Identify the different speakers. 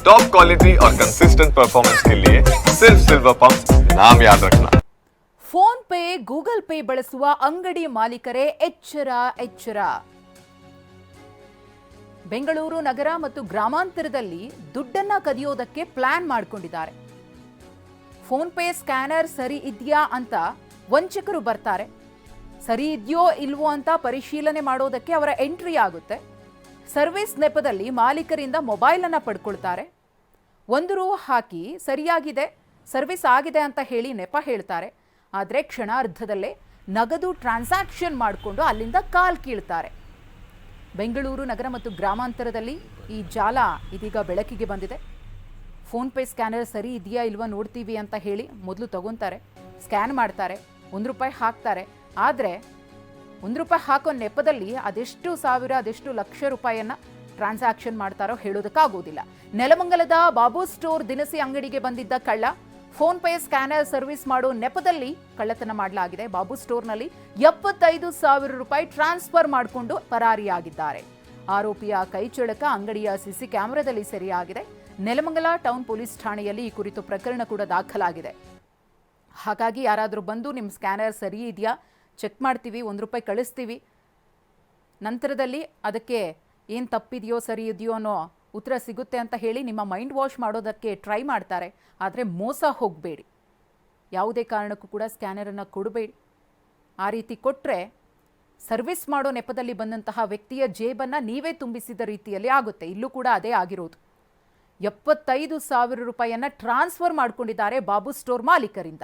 Speaker 1: Top quality और consistent performance के लिए सिर्फ सिल्वर पंप नाम याद रखना
Speaker 2: ಫೋನ್ ಪೇ ಗೂಗಲ್ ಪೇ ಬಳಸುವ ಅಂಗಡಿ ಮಾಲೀಕರೇ ಎಚ್ಚರ ಎಚ್ಚರ ಬೆಂಗಳೂರು ನಗರ ಮತ್ತು ಗ್ರಾಮಾಂತರದಲ್ಲಿ ದುಡ್ಡನ್ನ ಕದಿಯೋದಕ್ಕೆ ಪ್ಲಾನ್ ಮಾಡಿಕೊಂಡಿದ್ದಾರೆ ಫೋನ್ ಪೇ ಸ್ಕ್ಯಾನರ್ ಸರಿ ಇದೆಯಾ ಅಂತ ವಂಚಕರು ಬರ್ತಾರೆ ಸರಿ ಇದೆಯೋ ಇಲ್ವೋ ಅಂತ ಪರಿಶೀಲನೆ ಮಾಡೋದಕ್ಕೆ ಅವರ ಎಂಟ್ರಿ ಆಗುತ್ತೆ ಸರ್ವಿಸ್ ನೆಪದಲ್ಲಿ ಮಾಲೀಕರಿಂದ ಮೊಬೈಲ್ ಅನ್ನ ಪಡ್ಕೊಳ್ತಾರೆ. ಒಂದು ರೂ ಹಾಕಿ ಸರಿಯಾಗಿದೆ, ಸರ್ವಿಸ್ ಆಗಿದೆ ಅಂತ ಹೇಳಿ ನೆಪ ಹೇಳ್ತಾರೆ. ಆದರೆ ಕ್ಷಣಾರ್ಧದಲ್ಲೇ ನಗದು ಟ್ರಾನ್ಸಾಕ್ಷನ್ ಮಾಡಿಕೊಂಡು ಅಲ್ಲಿಂದ ಕಾಲ್ ಕೀಳ್ತಾರೆ. ಬೆಂಗಳೂರು ನಗರ ಮತ್ತು ಗ್ರಾಮಾಂತರದಲ್ಲಿ ಈ ಜಾಲ ಇದೀಗ ಬೆಳಕಿಗೆ ಬಂದಿದೆ. ಫೋನ್ ಪೇ ಸ್ಕ್ಯಾನರ್ ಸರಿ ಇದೆಯಾ ಇಲ್ವಾ ನೋಡ್ತೀವಿ ಅಂತ ಹೇಳಿ ಮೊದಲು ತಗೊತಾರೆ, ಸ್ಕ್ಯಾನ್ ಮಾಡ್ತಾರೆ, ಒಂದು ರೂಪಾಯಿ ಹಾಕ್ತಾರೆ. ಆದರೆ ಒಂದು ರೂಪಾಯಿ ಹಾಕೋ ನೆಪದಲ್ಲಿ ಅದೆಷ್ಟು ಸಾವಿರ, ಅದೆಷ್ಟು ಲಕ್ಷ ರೂಪಾಯಿಯನ್ನು ಟ್ರಾನ್ಸಾಕ್ಷನ್ ಮಾಡ್ತಾರೋ ಹೇಳೋದಕ್ಕಾಗೋದಿಲ್ಲ. ನೆಲಮಂಗಲದ ಬಾಬು ಸ್ಟೋರ್ ದಿನಸಿ ಅಂಗಡಿಗೆ ಬಂದಿದ್ದ ಕಳ್ಳ ಫೋನ್ ಪೇ ಸ್ಕ್ಯಾನರ್ ಸರ್ವಿಸ್ ಮಾಡೋ ನೆಪದಲ್ಲಿ ಕಳ್ಳತನ ಮಾಡಲಾಗಿದೆ. ಬಾಬು ಸ್ಟೋರ್ನಲ್ಲಿ ಎಪ್ಪತ್ತೈದು ಸಾವಿರ ರೂಪಾಯಿ ಟ್ರಾನ್ಸ್ಫರ್ ಮಾಡಿಕೊಂಡು ಪರಾರಿಯಾಗಿದ್ದಾರೆ. ಆರೋಪಿಯ ಕೈಚಳಕ ಅಂಗಡಿಯ ಸಿಸಿ ಕ್ಯಾಮೆರಾದಲ್ಲಿ ಸೆರೆಯಾಗಿದೆ. ನೆಲಮಂಗಲ ಟೌನ್ ಪೊಲೀಸ್ ಠಾಣೆಯಲ್ಲಿ ಈ ಕುರಿತು ಪ್ರಕರಣ ಕೂಡ ದಾಖಲಾಗಿದೆ. ಹಾಗಾಗಿ ಯಾರಾದರೂ ಬಂದು ನಿಮ್ಮ ಸ್ಕ್ಯಾನರ್ ಸರಿ ಇದೆಯಾ? ಚೆಕ್ ಮಾಡ್ತೀವಿ, ಒಂದು ರೂಪಾಯಿ ಕಳಿಸ್ತೀವಿ. ನಂತರದಲ್ಲಿ ಅದಕ್ಕೆ ಏನು ತಪ್ಪಿದೆಯೋ, ಸರಿ ಇದೆಯೋ ಅನ್ನೋ ಉತ್ತರ ಸಿಗುತ್ತೆ ಅಂತ ಹೇಳಿ ನಿಮ್ಮ ಮೈಂಡ್ ವಾಶ್ ಮಾಡೋದಕ್ಕೆ ಟ್ರೈ ಮಾಡ್ತಾರೆ. ಆದರೆ ಮೋಸ ಹೋಗಬೇಡಿ. ಯಾವುದೇ ಕಾರಣಕ್ಕೂ ಕೂಡ ಸ್ಕ್ಯಾನರನ್ನು ಕೊಡಬೇಡಿ. ಆ ರೀತಿ ಕೊಟ್ಟರೆ ಸರ್ವಿಸ್ ಮಾಡೋ ನೆಪದಲ್ಲಿ ಬಂದಂತಹ ವ್ಯಕ್ತಿಯ ಜೇಬನ್ನು ನೀವೇ ತುಂಬಿಸಿದ ರೀತಿಯಲ್ಲಿ ಆಗುತ್ತೆ. ಇಲ್ಲೂ ಕೂಡ ಅದೇ ಆಗಿರೋದು. ಎಪ್ಪತ್ತೈದು ಸಾವಿರ ರೂಪಾಯಿಯನ್ನು ಟ್ರಾನ್ಸ್ಫರ್ ಮಾಡಿಕೊಂಡಿದ್ದಾರೆ ಬಾಬು ಸ್ಟೋರ್ ಮಾಲೀಕರಿಂದ.